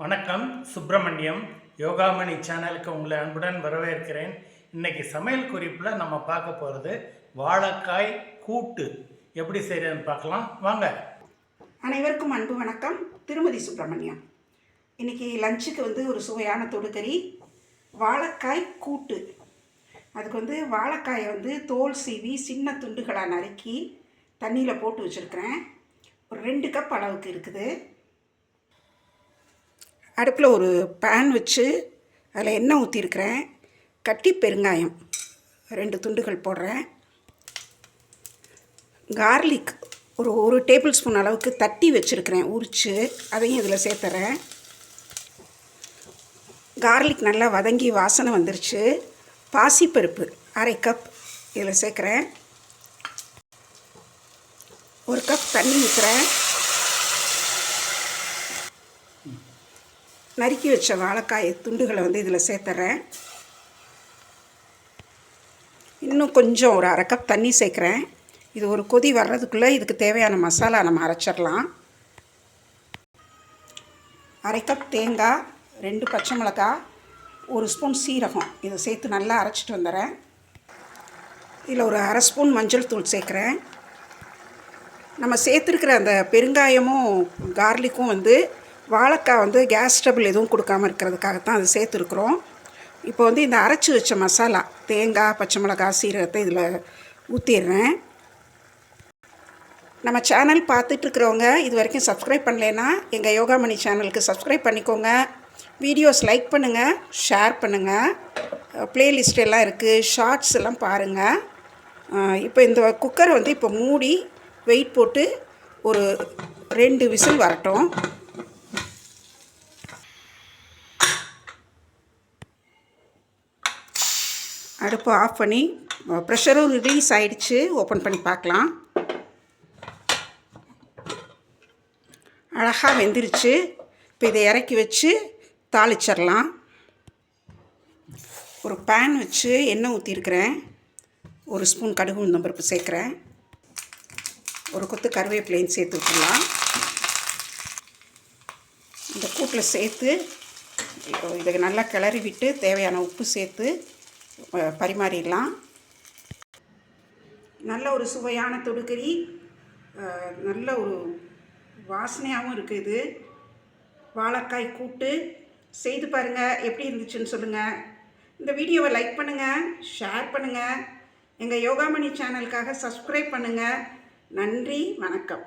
வணக்கம் சுப்பிரமணியம். யோகாமணி சேனலுக்கு உங்களை அன்புடன் வரவேற்கிறேன். இன்னைக்கு சமையல் குறிப்பில் நம்ம பார்க்க போகிறது வாழைக்காய் கூட்டு. எப்படி செய்கிறதுன்னு பார்க்கலாம். வாங்க. அனைவருக்கும் அன்பு வணக்கம். திருமதி சுப்பிரமணியம். இன்றைக்கி லஞ்சுக்கு வந்து ஒரு சுவையான தொடுக்கறி வாழைக்காய் கூட்டு. அதுக்கு வந்து வாழைக்காயை வந்து தோல் சீவி சின்ன துண்டுகளாக நறுக்கி தண்ணியில் போட்டு வச்சுருக்கிறேன். ஒரு ரெண்டு கப் அளவுக்கு இருக்குது. அடுப்பில் ஒரு பேன் வச்சு அதில் எண்ணெய் ஊற்றிருக்கிறேன் கட்டி பெருங்காயம் ரெண்டு துண்டுகள் போடுறேன். கார்லிக் ஒரு ஒரு டேபிள் ஸ்பூன் அளவுக்கு தட்டி வச்சுருக்கிறேன். உரித்து அதையும் இதில் சேர்த்துறேன். கார்லிக் நல்லா வதங்கி வாசனை வந்துருச்சு. பாசிப்பருப்பு அரை கப் இதில் சேர்க்குறேன். ஒரு கப் தண்ணி ஊற்றுறேன் நறுக்கி வச்ச வாழைக்காய் துண்டுகளை வந்து இதில் சேர்த்துறேன். இன்னும் கொஞ்சம் ஒரு அரை கப் தண்ணி சேர்க்குறேன். இது ஒரு கொதி வர்றதுக்குள்ளே இதுக்கு தேவையான மசாலா நம்ம அரைச்சிடலாம். அரை கப் தேங்காய் ரெண்டு பச்சை மிளகாய் ஒரு ஸ்பூன் சீரகம். இதை சேர்த்து நல்லா அரைச்சிட்டு வந்துடுறேன். இதில் ஒரு அரை ஸ்பூன் மஞ்சள் தூள் சேர்க்குறேன். நம்ம சேர்த்துருக்கிற அந்த பெருங்காயமும் கார்லிக்கும் வந்து வாழைக்காய் வந்து கேஸ் ட்ரபிள் எதுவும் கொடுக்காம இருக்கிறதுக்காகத்தான் அது சேர்த்துருக்குறோம். இப்போ வந்து இந்த அரைச்சி வச்ச மசாலா தேங்காய் பச்சை மிளகாய் சீரகத்தை இதில் ஊற்றிடுறேன் நம்ம சேனல் பார்த்துட்ருக்குறவங்க இது வரைக்கும் சப்ஸ்கிரைப் பண்ணலைன்னா எங்கள் யோகாமணி சேனலுக்கு சப்ஸ்கிரைப் பண்ணிக்கோங்க. வீடியோஸ் லைக் பண்ணுங்கள் ஷேர் பண்ணுங்கள் ப்ளேலிஸ்ட் எல்லாம் இருக்குது ஷார்ட்ஸ் எல்லாம் பாருங்கள் இப்போ இந்த குக்கரை வந்து இப்போ மூடி வெயிட் போட்டு ஒரு ரெண்டு விசில் வரட்டும். அடுப்பு ஆஃப் பண்ணி ப்ரெஷரும் ரிலீஸ் ஆகிடுச்சு ஓப்பன் பண்ணி பார்க்கலாம். அழகாக வெந்துருச்சு. இப்போ இதை இறக்கி வச்சு தாளிச்சிடலாம். ஒரு பேன் வச்சு எண்ணெய் ஊற்றிருக்கிறேன் ஒரு ஸ்பூன் கடுகு உளுந்தம் பருப்பு சேர்க்குறேன். ஒரு கொத்து கருவேப்பிலையும் சேர்த்து விட்டுடலாம் இந்த கூட்டில் சேர்த்து இப்போ இதை நல்லா கிளறி விட்டு தேவையான உப்பு சேர்த்து பரிமாறிடலாம். நல்ல ஒரு சுவையான தொடுக்கறி நல்ல ஒரு வாசனையாகவும் இருக்குது வாழைக்காய் கூட்டு. செய்து பாருங்கள் எப்படி இருந்துச்சுன்னு சொல்லுங்கள் இந்த வீடியோவை லைக் பண்ணுங்கள் ஷேர் பண்ணுங்கள் எங்கள் யோகாமணி சேனலுக்காக சப்ஸ்கிரைப் பண்ணுங்கள் நன்றி வணக்கம்.